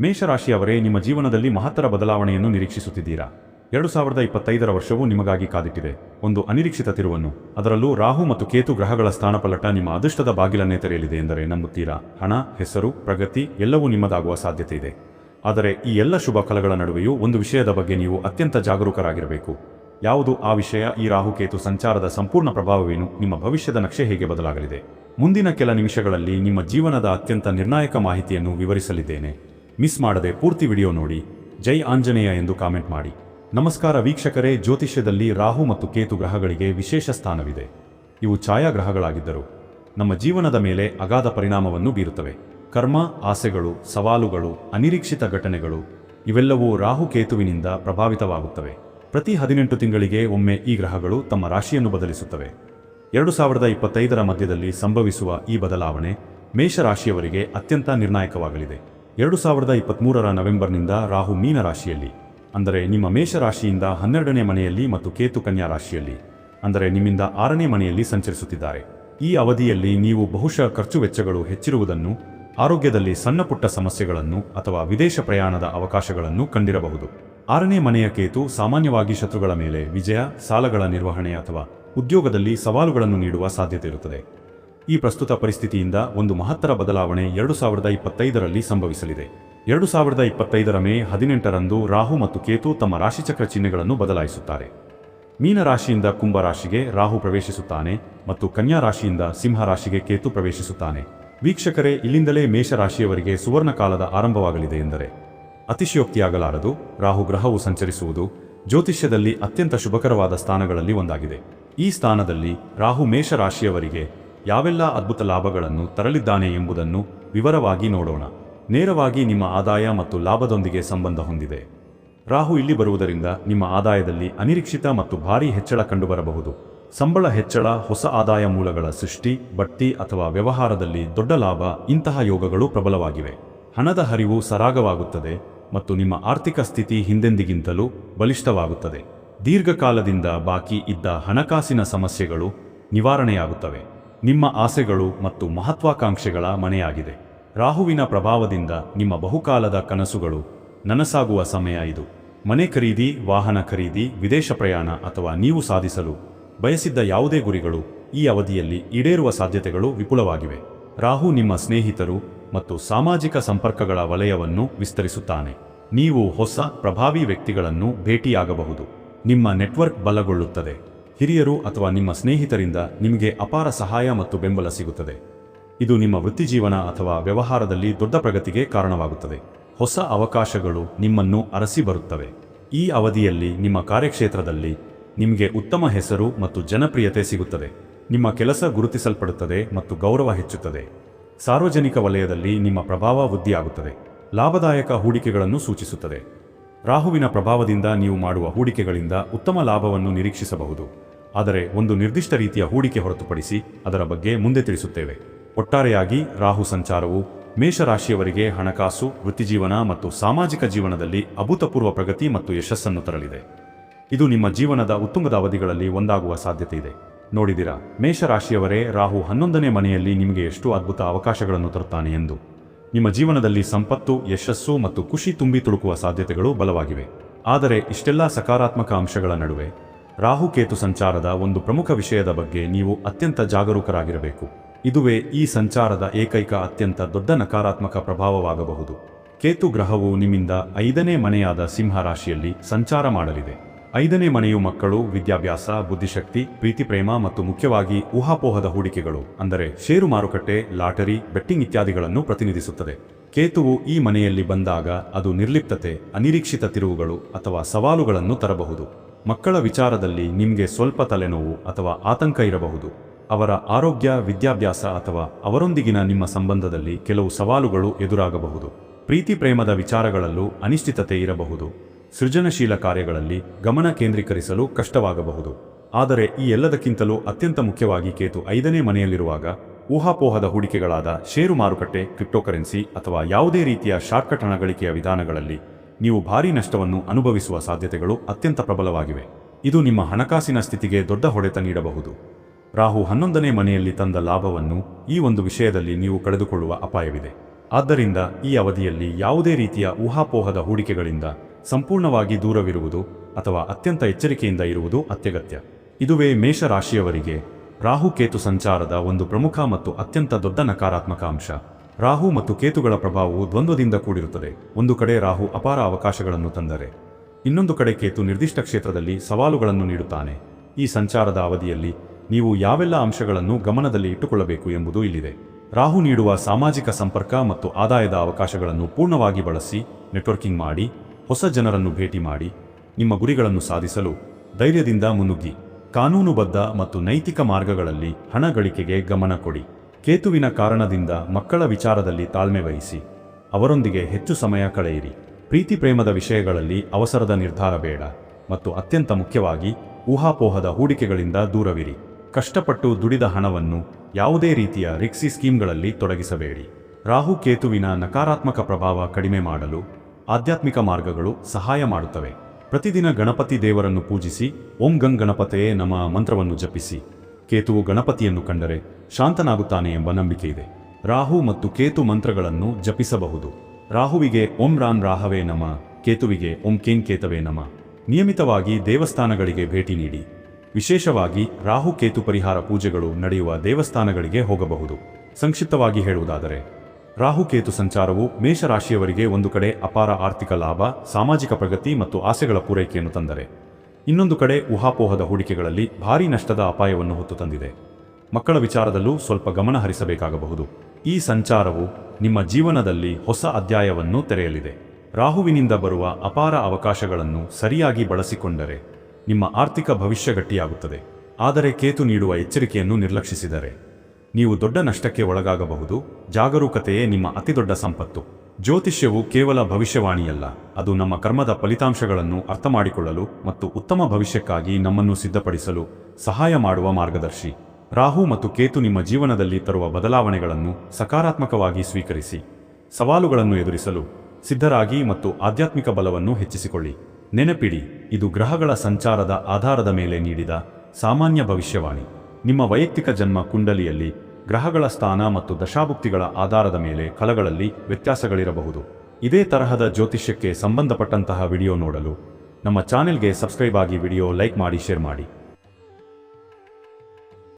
ಮೇಷರಾಶಿಯವರೇ, ನಿಮ್ಮ ಜೀವನದಲ್ಲಿ ಮಹತ್ತರ ಬದಲಾವಣೆಯನ್ನು ನಿರೀಕ್ಷಿಸುತ್ತಿದ್ದೀರಾ? ಎರಡು ಸಾವಿರದ ಇಪ್ಪತ್ತೈದರ ವರ್ಷವು ನಿಮಗಾಗಿ ಕಾದಿಟ್ಟಿದೆ. ಒಂದು ಅನಿರೀಕ್ಷಿತ ತಿರುವನ್ನು. ಅದರಲ್ಲೂ ರಾಹು ಮತ್ತು ಕೇತು ಗ್ರಹಗಳ ಸ್ಥಾನಪಲ್ಲಟ ನಿಮ್ಮ ಅದೃಷ್ಟದ ಬಾಗಿಲನ್ನೇ ತೆರೆಯಲಿದೆ ಎಂದರೆ ನಂಬುತ್ತೀರಾ? ಹಣ, ಹೆಸರು, ಪ್ರಗತಿ ಎಲ್ಲವೂ ನಿಮ್ಮದಾಗುವ ಸಾಧ್ಯತೆ ಇದೆ. ಆದರೆ ಈ ಎಲ್ಲ ಶುಭ ಫಲಗಳ ನಡುವೆಯೂ ಒಂದು ವಿಷಯದ ಬಗ್ಗೆ ನೀವು ಅತ್ಯಂತ ಜಾಗರೂಕರಾಗಿರಬೇಕು. ಯಾವುದು? ಆ ವಿಷಯ, ಈ ರಾಹುಕೇತು ಸಂಚಾರದ ಸಂಪೂರ್ಣ ಪ್ರಭಾವವೇನು? ನಿಮ್ಮ ಭವಿಷ್ಯದ ನಕ್ಷೆ ಹೇಗೆ ಬದಲಾಗಲಿದೆ? ಮುಂದಿನ ಕೆಲ ನಿಮಿಷಗಳಲ್ಲಿ ನಿಮ್ಮ ಜೀವನದ ಅತ್ಯಂತ ನಿರ್ಣಾಯಕ ಮಾಹಿತಿಯನ್ನು ವಿವರಿಸಲಿದ್ದೇನೆ. ಮಿಸ್ ಮಾಡದೆ ಪೂರ್ತಿ ವಿಡಿಯೋ ನೋಡಿ. ಜೈ ಆಂಜನೇಯ ಎಂದು ಕಾಮೆಂಟ್ ಮಾಡಿ. ನಮಸ್ಕಾರ ವೀಕ್ಷಕರೇ, ಜ್ಯೋತಿಷ್ಯದಲ್ಲಿ ರಾಹು ಮತ್ತು ಕೇತು ಗ್ರಹಗಳಿಗೆ ವಿಶೇಷ ಸ್ಥಾನವಿದೆ. ಇವು ಛಾಯಾಗ್ರಹಗಳಾಗಿದ್ದರು. ನಮ್ಮ ಜೀವನದ ಮೇಲೆ ಅಗಾಧ ಪರಿಣಾಮವನ್ನು ಬೀರುತ್ತವೆ. ಕರ್ಮ, ಆಸೆಗಳು, ಸವಾಲುಗಳು, ಅನಿರೀಕ್ಷಿತ ಘಟನೆಗಳು, ಇವೆಲ್ಲವೂ ರಾಹು ಕೇತುವಿನಿಂದ ಪ್ರಭಾವಿತವಾಗುತ್ತವೆ. ಪ್ರತಿ ಹದಿನೆಂಟು ತಿಂಗಳಿಗೆ ಒಮ್ಮೆ ಈ ಗ್ರಹಗಳು ತಮ್ಮ ರಾಶಿಯನ್ನು ಬದಲಿಸುತ್ತವೆ. ಎರಡು ಸಾವಿರದ ಇಪ್ಪತ್ತೈದರ ಮಧ್ಯದಲ್ಲಿ ಸಂಭವಿಸುವ ಈ ಬದಲಾವಣೆ ಮೇಷರಾಶಿಯವರಿಗೆ ಅತ್ಯಂತ ನಿರ್ಣಾಯಕವಾಗಲಿದೆ. ಎರಡು ಸಾವಿರದ ಇಪ್ಪತ್ತ್ಮೂರರ ನವೆಂಬರ್ನಿಂದ ರಾಹು ಮೀನ ರಾಶಿಯಲ್ಲಿ, ಅಂದರೆ ನಿಮ್ಮ ಮೇಷರಾಶಿಯಿಂದ ಹನ್ನೆರಡನೇ ಮನೆಯಲ್ಲಿ ಮತ್ತು ಕೇತು ಕನ್ಯಾ ರಾಶಿಯಲ್ಲಿ, ಅಂದರೆ ನಿಮ್ಮಿಂದ ಆರನೇ ಮನೆಯಲ್ಲಿ ಸಂಚರಿಸುತ್ತಿದ್ದಾರೆ. ಈ ಅವಧಿಯಲ್ಲಿ ನೀವು ಬಹುಶಃ ಖರ್ಚು ವೆಚ್ಚಗಳು ಹೆಚ್ಚಿರುವುದನ್ನು, ಆರೋಗ್ಯದಲ್ಲಿ ಸಣ್ಣಪುಟ್ಟ ಸಮಸ್ಯೆಗಳನ್ನು ಅಥವಾ ವಿದೇಶ ಪ್ರಯಾಣದ ಅವಕಾಶಗಳನ್ನು ಕಂಡಿರಬಹುದು. ಆರನೇ ಮನೆಯ ಕೇತು ಸಾಮಾನ್ಯವಾಗಿ ಶತ್ರುಗಳ ಮೇಲೆ ವಿಜಯ, ಸಾಲಗಳ ನಿರ್ವಹಣೆ ಅಥವಾ ಉದ್ಯೋಗದಲ್ಲಿ ಸವಾಲುಗಳನ್ನು ನೀಡುವ ಸಾಧ್ಯತೆ ಇರುತ್ತದೆ. ಈ ಪ್ರಸ್ತುತ ಪರಿಸ್ಥಿತಿಯಿಂದ ಒಂದು ಮಹತ್ತರ ಬದಲಾವಣೆ ಎರಡು ಸಾವಿರದ ಇಪ್ಪತ್ತೈದರಲ್ಲಿ ಸಂಭವಿಸಲಿದೆ. ಎರಡು ಸಾವಿರದ ಇಪ್ಪತ್ತೈದರ ಮೇ ಹದಿನೆಂಟರಂದು ರಾಹು ಮತ್ತು ಕೇತು ತಮ್ಮ ರಾಶಿಚಕ್ರ ಚಿಹ್ನೆಗಳನ್ನು ಬದಲಾಯಿಸುತ್ತಾರೆ. ಮೀನರಾಶಿಯಿಂದ ಕುಂಭರಾಶಿಗೆ ಕುಂಭ ರಾಶಿಗೆ ರಾಹು ಪ್ರವೇಶಿಸುತ್ತಾನೆ ಮತ್ತು ಕನ್ಯಾ ರಾಶಿಯಿಂದ ಸಿಂಹರಾಶಿಗೆ ಕೇತು ಪ್ರವೇಶಿಸುತ್ತಾನೆ. ವೀಕ್ಷಕರೇ, ಇಲ್ಲಿಂದಲೇ ಮೇಷರಾಶಿಯವರಿಗೆ ಸುವರ್ಣ ಕಾಲದ ಆರಂಭವಾಗಲಿದೆ ಎಂದರೆ, ಅತಿಶಯೋಕ್ತಿಯಾಗಲಾರದು, ರಾಹು ಗ್ರಹವು ಸಂಚರಿಸುವುದು ಜ್ಯೋತಿಷ್ಯದಲ್ಲಿ ಅತ್ಯಂತ ಶುಭಕರವಾದ ಸ್ಥಾನಗಳಲ್ಲಿ ಒಂದಾಗಿದೆ. ಈ ಸ್ಥಾನದಲ್ಲಿ ರಾಹು ಮೇಷರಾಶಿಯವರಿಗೆ ಯಾವೆಲ್ಲ ಅದ್ಭುತ ಲಾಭಗಳನ್ನು ತರಲಿದ್ದಾನೆ ಎಂಬುದನ್ನು ವಿವರವಾಗಿ ನೋಡೋಣ. ನೇರವಾಗಿ ನಿಮ್ಮ ಆದಾಯ ಮತ್ತು ಲಾಭದೊಂದಿಗೆ ಸಂಬಂಧ ಹೊಂದಿದೆ. ರಾಹು ಇಲ್ಲಿ ಬರುವುದರಿಂದ ನಿಮ್ಮ ಆದಾಯದಲ್ಲಿ ಅನಿರೀಕ್ಷಿತ ಮತ್ತು ಭಾರೀ ಹೆಚ್ಚಳ ಕಂಡುಬರಬಹುದು. ಸಂಬಳ ಹೆಚ್ಚಳ, ಹೊಸ ಆದಾಯ ಮೂಲಗಳ ಸೃಷ್ಟಿ, ಬಡ್ತಿ ಅಥವಾ ವ್ಯವಹಾರದಲ್ಲಿ ದೊಡ್ಡ ಲಾಭ, ಇಂತಹ ಯೋಗಗಳು ಪ್ರಬಲವಾಗಿವೆ. ಹಣದ ಹರಿವು ಸರಾಗವಾಗುತ್ತದೆ ಮತ್ತು ನಿಮ್ಮ ಆರ್ಥಿಕ ಸ್ಥಿತಿ ಹಿಂದೆಂದಿಗಿಂತಲೂ ಬಲಿಷ್ಠವಾಗುತ್ತದೆ. ದೀರ್ಘಕಾಲದಿಂದ ಬಾಕಿ ಇದ್ದ ಹಣಕಾಸಿನ ಸಮಸ್ಯೆಗಳು ನಿವಾರಣೆಯಾಗುತ್ತವೆ. ನಿಮ್ಮ ಆಸೆಗಳು ಮತ್ತು ಮಹತ್ವಾಕಾಂಕ್ಷೆಗಳ ಮನೆಯಾಗಿದೆ. ರಾಹುವಿನ ಪ್ರಭಾವದಿಂದ ನಿಮ್ಮ ಬಹುಕಾಲದ ಕನಸುಗಳು ನನಸಾಗುವ ಸಮಯ ಇದು. ಮನೆ ಖರೀದಿ, ವಾಹನ ಖರೀದಿ, ವಿದೇಶ ಪ್ರಯಾಣ ಅಥವಾ ನೀವು ಸಾಧಿಸಲು ಬಯಸಿದ್ದ ಯಾವುದೇ ಗುರಿಗಳು ಈ ಅವಧಿಯಲ್ಲಿ ಈಡೇರುವ ಸಾಧ್ಯತೆಗಳು ವಿಪುಲವಾಗಿವೆ. ರಾಹು ನಿಮ್ಮ ಸ್ನೇಹಿತರು ಮತ್ತು ಸಾಮಾಜಿಕ ಸಂಪರ್ಕಗಳ ವಲಯವನ್ನು ವಿಸ್ತರಿಸುತ್ತಾನೆ. ನೀವು ಹೊಸ, ಪ್ರಭಾವಿ ವ್ಯಕ್ತಿಗಳನ್ನು ಭೇಟಿಯಾಗಬಹುದು. ನಿಮ್ಮ ನೆಟ್ವರ್ಕ್ ಬಲಗೊಳ್ಳುತ್ತದೆ. ಹಿರಿಯರು ಅಥವಾ ನಿಮ್ಮ ಸ್ನೇಹಿತರಿಂದ ನಿಮಗೆ ಅಪಾರ ಸಹಾಯ ಮತ್ತು ಬೆಂಬಲ ಸಿಗುತ್ತದೆ. ಇದು ನಿಮ್ಮ ವೃತ್ತಿಜೀವನ ಅಥವಾ ವ್ಯವಹಾರದಲ್ಲಿ ದೊಡ್ಡ ಪ್ರಗತಿಗೆ ಕಾರಣವಾಗುತ್ತದೆ. ಹೊಸ ಅವಕಾಶಗಳು ನಿಮ್ಮನ್ನು ಅರಸಿ ಬರುತ್ತವೆ. ಈ ಅವಧಿಯಲ್ಲಿ ನಿಮ್ಮ ಕಾರ್ಯಕ್ಷೇತ್ರದಲ್ಲಿ ನಿಮಗೆ ಉತ್ತಮ ಹೆಸರು ಮತ್ತು ಜನಪ್ರಿಯತೆ ಸಿಗುತ್ತದೆ. ನಿಮ್ಮ ಕೆಲಸ ಗುರುತಿಸಲ್ಪಡುತ್ತದೆ ಮತ್ತು ಗೌರವ ಹೆಚ್ಚುತ್ತದೆ. ಸಾರ್ವಜನಿಕ ವಲಯದಲ್ಲಿ ನಿಮ್ಮ ಪ್ರಭಾವ ವೃದ್ಧಿಯಾಗುತ್ತದೆ. ಲಾಭದಾಯಕ ಹೂಡಿಕೆಗಳನ್ನು ಸೂಚಿಸುತ್ತದೆ. ರಾಹುವಿನ ಪ್ರಭಾವದಿಂದ ನೀವು ಮಾಡುವ ಹೂಡಿಕೆಗಳಿಂದ ಉತ್ತಮ ಲಾಭವನ್ನು ನಿರೀಕ್ಷಿಸಬಹುದು. ಆದರೆ ಒಂದು ನಿರ್ದಿಷ್ಟ ರೀತಿಯ ಹೂಡಿಕೆ ಹೊರತುಪಡಿಸಿ ಅದರ ಬಗ್ಗೆ ಮುಂದೆ ತಿಳಿಸುತ್ತೇವೆ. ಒಟ್ಟಾರೆಯಾಗಿ ರಾಹು ಸಂಚಾರವು ಮೇಷರಾಶಿಯವರಿಗೆ ಹಣಕಾಸು, ವೃತ್ತಿಜೀವನ ಮತ್ತು ಸಾಮಾಜಿಕ ಜೀವನದಲ್ಲಿ ಅಭೂತಪೂರ್ವ ಪ್ರಗತಿ ಮತ್ತು ಯಶಸ್ಸನ್ನು ತರಲಿದೆ. ಇದು ನಿಮ್ಮ ಜೀವನದ ಉತ್ತುಂಗದ ಅವಧಿಗಳಲ್ಲಿ ಒಂದಾಗುವ ಸಾಧ್ಯತೆ ಇದೆ. ನೋಡಿದಿರಾ, ಮೇಷರಾಶಿಯವರೇ ರಾಹು ಹನ್ನೊಂದನೇ ಮನೆಯಲ್ಲಿ ನಿಮಗೆ ಎಷ್ಟು ಅದ್ಭುತ ಅವಕಾಶಗಳನ್ನು ತರುತ್ತಾನೆ ಎಂದು. ನಿಮ್ಮ ಜೀವನದಲ್ಲಿ ಸಂಪತ್ತು, ಯಶಸ್ಸು ಮತ್ತು ಖುಷಿ ತುಂಬಿ ತುಳುಕುವ ಸಾಧ್ಯತೆಗಳು ಬಲವಾಗಿವೆ. ಆದರೆ ಇಷ್ಟೆಲ್ಲ ಸಕಾರಾತ್ಮಕ ಅಂಶಗಳ ನಡುವೆ ರಾಹು ಕೇತು ಸಂಚಾರದ ಒಂದು ಪ್ರಮುಖ ವಿಷಯದ ಬಗ್ಗೆ ನೀವು ಅತ್ಯಂತ ಜಾಗರೂಕರಾಗಿರಬೇಕು. ಇದುವೇ ಈ ಸಂಚಾರದ ಏಕೈಕ ಅತ್ಯಂತ ದೊಡ್ಡ ನಕಾರಾತ್ಮಕ ಪ್ರಭಾವವಾಗಬಹುದು. ಕೇತು ಗ್ರಹವು ನಿಮ್ಮಿಂದ ಐದನೇ ಮನೆಯಾದ ಸಿಂಹ ರಾಶಿಯಲ್ಲಿ ಸಂಚಾರ ಮಾಡಲಿದೆ. ಐದನೇ ಮನೆಯು ಮಕ್ಕಳು, ವಿದ್ಯಾಭ್ಯಾಸ, ಬುದ್ಧಿಶಕ್ತಿ, ಪ್ರೀತಿ ಪ್ರೇಮ ಮತ್ತು ಮುಖ್ಯವಾಗಿ ಊಹಾಪೋಹದ ಹೂಡಿಕೆಗಳು, ಅಂದರೆ ಷೇರು ಮಾರುಕಟ್ಟೆ, ಲಾಟರಿ, ಬೆಟ್ಟಿಂಗ್ ಇತ್ಯಾದಿಗಳನ್ನು ಪ್ರತಿನಿಧಿಸುತ್ತದೆ. ಕೇತುವು ಈ ಮನೆಯಲ್ಲಿ ಬಂದಾಗ ಅದು ನಿರ್ಲಿಪ್ತತೆ, ಅನಿರೀಕ್ಷಿತ ತಿರುವುಗಳು ಅಥವಾ ಸವಾಲುಗಳನ್ನು ತರಬಹುದು. ಮಕ್ಕಳ ವಿಚಾರದಲ್ಲಿ ನಿಮಗೆ ಸ್ವಲ್ಪ ತಲೆನೋವು ಅಥವಾ ಆತಂಕ ಇರಬಹುದು. ಅವರ ಆರೋಗ್ಯ, ವಿದ್ಯಾಭ್ಯಾಸ ಅಥವಾ ಅವರೊಂದಿಗಿನ ನಿಮ್ಮ ಸಂಬಂಧದಲ್ಲಿ ಕೆಲವು ಸವಾಲುಗಳು ಎದುರಾಗಬಹುದು. ಪ್ರೀತಿ ಪ್ರೇಮದ ವಿಚಾರಗಳಲ್ಲೂ ಅನಿಶ್ಚಿತತೆ ಇರಬಹುದು. ಸೃಜನಶೀಲ ಕಾರ್ಯಗಳಲ್ಲಿ ಗಮನ ಕೇಂದ್ರೀಕರಿಸಲು ಕಷ್ಟವಾಗಬಹುದು. ಆದರೆ ಈ ಎಲ್ಲದಕ್ಕಿಂತಲೂ ಅತ್ಯಂತ ಮುಖ್ಯವಾಗಿ ಕೇತು ಐದನೇ ಮನೆಯಲ್ಲಿರುವಾಗ ಊಹಾಪೋಹದ ಹೂಡಿಕೆಗಳಾದ ಷೇರು ಮಾರುಕಟ್ಟೆ, ಕ್ರಿಪ್ಟೋಕರೆನ್ಸಿ ಅಥವಾ ಯಾವುದೇ ರೀತಿಯ ಶಾರ್ಟ್ಕಟ್ ಹಣ ಗಳಿಕೆಯ ವಿಧಾನಗಳಲ್ಲಿ ನೀವು ಭಾರೀ ನಷ್ಟವನ್ನು ಅನುಭವಿಸುವ ಸಾಧ್ಯತೆಗಳು ಅತ್ಯಂತ ಪ್ರಬಲವಾಗಿವೆ. ಇದು ನಿಮ್ಮ ಹಣಕಾಸಿನ ಸ್ಥಿತಿಗೆ ದೊಡ್ಡ ಹೊಡೆತ ನೀಡಬಹುದು. ರಾಹು ಹನ್ನೊಂದನೇ ಮನೆಯಲ್ಲಿ ತಂದ ಲಾಭವನ್ನು ಈ ಒಂದು ವಿಷಯದಲ್ಲಿ ನೀವು ಕಳೆದುಕೊಳ್ಳುವ ಅಪಾಯವಿದೆ. ಆದ್ದರಿಂದ ಈ ಅವಧಿಯಲ್ಲಿ ಯಾವುದೇ ರೀತಿಯ ಊಹಾಪೋಹದ ಹೂಡಿಕೆಗಳಿಂದ ಸಂಪೂರ್ಣವಾಗಿ ದೂರವಿರುವುದು ಅಥವಾ ಅತ್ಯಂತ ಎಚ್ಚರಿಕೆಯಿಂದ ಇರುವುದು ಅತ್ಯಗತ್ಯ. ಇದುವೇ ಮೇಷರಾಶಿಯವರಿಗೆ ರಾಹು ಕೇತು ಸಂಚಾರದ ಒಂದು ಪ್ರಮುಖ ಮತ್ತು ಅತ್ಯಂತ ದೊಡ್ಡ ನಕಾರಾತ್ಮಕ ಅಂಶ. ರಾಹು ಮತ್ತು ಕೇತುಗಳ ಪ್ರಭಾವವು ದ್ವಂದ್ವದಿಂದ ಕೂಡಿರುತ್ತದೆ. ಒಂದು ಕಡೆ ರಾಹು ಅಪಾರ ಅವಕಾಶಗಳನ್ನು ತಂದರೆ, ಇನ್ನೊಂದು ಕಡೆ ಕೇತು ನಿರ್ದಿಷ್ಟ ಕ್ಷೇತ್ರದಲ್ಲಿ ಸವಾಲುಗಳನ್ನು ನೀಡುತ್ತಾನೆ. ಈ ಸಂಚಾರದ ಅವಧಿಯಲ್ಲಿ ನೀವು ಯಾವೆಲ್ಲ ಅಂಶಗಳನ್ನು ಗಮನದಲ್ಲಿ ಇಟ್ಟುಕೊಳ್ಳಬೇಕು ಎಂಬುದು ಇಲ್ಲಿದೆ. ರಾಹು ನೀಡುವ ಸಾಮಾಜಿಕ ಸಂಪರ್ಕ ಮತ್ತು ಆದಾಯದ ಅವಕಾಶಗಳನ್ನು ಪೂರ್ಣವಾಗಿ ಬಳಸಿ ನೆಟ್ವರ್ಕಿಂಗ್ ಮಾಡಿ ಹೊಸ ಜನರನ್ನು ಭೇಟಿ ಮಾಡಿ ನಿಮ್ಮ ಗುರಿಗಳನ್ನು ಸಾಧಿಸಲು ಧೈರ್ಯದಿಂದ ಮುನ್ನುಗ್ಗಿ, ಕಾನೂನುಬದ್ಧ ಮತ್ತು ನೈತಿಕ ಮಾರ್ಗಗಳಲ್ಲಿ ಹಣ ಗಳಿಕೆಗೆ ಗಮನ ಕೊಡಿ. ಕೇತುವಿನ ಕಾರಣದಿಂದ ಮಕ್ಕಳ ವಿಚಾರದಲ್ಲಿ ತಾಳ್ಮೆ ವಹಿಸಿ, ಅವರೊಂದಿಗೆ ಹೆಚ್ಚು ಸಮಯ ಕಳೆಯಿರಿ. ಪ್ರೀತಿ ಪ್ರೇಮದ ವಿಷಯಗಳಲ್ಲಿ ಅವಸರದ ನಿರ್ಧಾರ ಬೇಡ ಮತ್ತು ಅತ್ಯಂತ ಮುಖ್ಯವಾಗಿ ಊಹಾಪೋಹದ ಹೂಡಿಕೆಗಳಿಂದ ದೂರವಿರಿ. ಕಷ್ಟಪಟ್ಟು ದುಡಿದ ಹಣವನ್ನು ಯಾವುದೇ ರೀತಿಯ ರಿಕ್ಸಿ ಸ್ಕೀಮ್ಗಳಲ್ಲಿ ತೊಡಗಿಸಬೇಡಿ. ರಾಹು ಕೇತುವಿನ ನಕಾರಾತ್ಮಕ ಪ್ರಭಾವ ಕಡಿಮೆ ಮಾಡಲು ಆಧ್ಯಾತ್ಮಿಕ ಮಾರ್ಗಗಳು ಸಹಾಯ ಮಾಡುತ್ತವೆ. ಪ್ರತಿದಿನ ಗಣಪತಿ ದೇವರನ್ನು ಪೂಜಿಸಿ, ಓಂ ಗಂಗ್ ಗಣಪತೆಯೇ ನಮ ಮಂತ್ರವನ್ನು ಜಪಿಸಿ. ಕೇತುವು ಗಣಪತಿಯನ್ನು ಕಂಡರೆ ಶಾಂತನಾಗುತ್ತಾನೆ ಎಂಬ ನಂಬಿಕೆ ಇದೆ. ರಾಹು ಮತ್ತು ಕೇತು ಮಂತ್ರಗಳನ್ನು ಜಪಿಸಬಹುದು. ರಾಹುವಿಗೆ ಓಂ ರಾನ್ ರಾಹವೇ ನಮ, ಕೇತುವಿಗೆ ಓಂ ಕೇನ್ ಕೇತವೇ ನಮ. ನಿಯಮಿತವಾಗಿ ದೇವಸ್ಥಾನಗಳಿಗೆ ಭೇಟಿ ನೀಡಿ. ವಿಶೇಷವಾಗಿ ರಾಹು ಕೇತು ಪರಿಹಾರ ಪೂಜೆಗಳು ನಡೆಯುವ ದೇವಸ್ಥಾನಗಳಿಗೆ ಹೋಗಬಹುದು. ಸಂಕ್ಷಿಪ್ತವಾಗಿ ಹೇಳುವುದಾದರೆ ರಾಹುಕೇತು ಸಂಚಾರವು ಮೇಷರಾಶಿಯವರಿಗೆ ಒಂದು ಕಡೆ ಅಪಾರ ಆರ್ಥಿಕ ಲಾಭ, ಸಾಮಾಜಿಕ ಪ್ರಗತಿ ಮತ್ತು ಆಸೆಗಳ ಪೂರೈಕೆಯನ್ನು ತಂದರೆ. ಇನ್ನೊಂದು ಕಡೆ ಊಹಾಪೋಹದ ಹೂಡಿಕೆಗಳಲ್ಲಿ ಭಾರೀ ನಷ್ಟದ ಅಪಾಯವನ್ನು ಹೊತ್ತು ತಂದಿದೆ. ಮಕ್ಕಳ ವಿಚಾರದಲ್ಲೂ ಸ್ವಲ್ಪ ಗಮನ ಹರಿಸಬೇಕಾಗಬಹುದು. ಈ ಸಂಚಾರವು ನಿಮ್ಮ ಜೀವನದಲ್ಲಿ ಹೊಸ ಅಧ್ಯಾಯವನ್ನು ತೆರೆಯಲಿದೆ. ರಾಹುವಿನಿಂದ ಬರುವ ಅಪಾರ ಅವಕಾಶಗಳನ್ನು ಸರಿಯಾಗಿ ಬಳಸಿಕೊಂಡರೆ ನಿಮ್ಮ ಆರ್ಥಿಕ ಭವಿಷ್ಯ ಗಟ್ಟಿಯಾಗುತ್ತದೆ. ಆದರೆ ಕೇತು ನೀಡುವ ಎಚ್ಚರಿಕೆಯನ್ನು ನಿರ್ಲಕ್ಷಿಸಿದರೆ. ನೀವು ದೊಡ್ಡ ನಷ್ಟಕ್ಕೆ ಒಳಗಾಗಬಹುದು. ಜಾಗರೂಕತೆಯೇ ನಿಮ್ಮ ಅತಿದೊಡ್ಡ ಸಂಪತ್ತು. ಜ್ಯೋತಿಷ್ಯವು ಕೇವಲ ಭವಿಷ್ಯವಾಣಿಯಲ್ಲ. ಅದು ನಮ್ಮ ಕರ್ಮದ ಫಲಿತಾಂಶಗಳನ್ನು ಅರ್ಥಮಾಡಿಕೊಳ್ಳಲು ಮತ್ತು ಉತ್ತಮ ಭವಿಷ್ಯಕ್ಕಾಗಿ ನಮ್ಮನ್ನು ಸಿದ್ಧಪಡಿಸಲು ಸಹಾಯ ಮಾಡುವ ಮಾರ್ಗದರ್ಶಿ. ರಾಹು ಮತ್ತು ಕೇತು ನಿಮ್ಮ ಜೀವನದಲ್ಲಿ ತರುವ ಬದಲಾವಣೆಗಳನ್ನು ಸಕಾರಾತ್ಮಕವಾಗಿ ಸ್ವೀಕರಿಸಿ. ಸವಾಲುಗಳನ್ನು ಎದುರಿಸಲು ಸಿದ್ಧರಾಗಿ ಮತ್ತು ಆಧ್ಯಾತ್ಮಿಕ ಬಲವನ್ನು ಹೆಚ್ಚಿಸಿಕೊಳ್ಳಿ. ನೆನಪಿಡಿ, ಇದು ಗ್ರಹಗಳ ಸಂಚಾರದ ಆಧಾರದ ಮೇಲೆ ನೀಡಿದ ಸಾಮಾನ್ಯ ಭವಿಷ್ಯವಾಣಿ. ನಿಮ್ಮ ವೈಯಕ್ತಿಕ ಜನ್ಮ ಕುಂಡಲಿಯಲ್ಲಿ, ಗ್ರಹಗಳ ಸ್ಥಾನ ಮತ್ತು ದಶಾಭುಕ್ತಿಗಳ ಆಧಾರದ ಮೇಲೆ ಕಲಗಳಲ್ಲಿ ವ್ಯತ್ಯಾಸಗಳಿರಬಹುದು. ಇದೇ ತರಹದ ಜ್ಯೋತಿಷ್ಯಕ್ಕೆ ಸಂಬಂಧಪಟ್ಟಂತಹ ವಿಡಿಯೋ ನೋಡಲು ನಮ್ಮ ಚಾನೆಲ್ಗೆ ಸಬ್ಸ್ಕ್ರೈಬ್ ಆಗಿ ವಿಡಿಯೋ ಲೈಕ್ ಮಾಡಿ, ಶೇರ್ ಮಾಡಿ.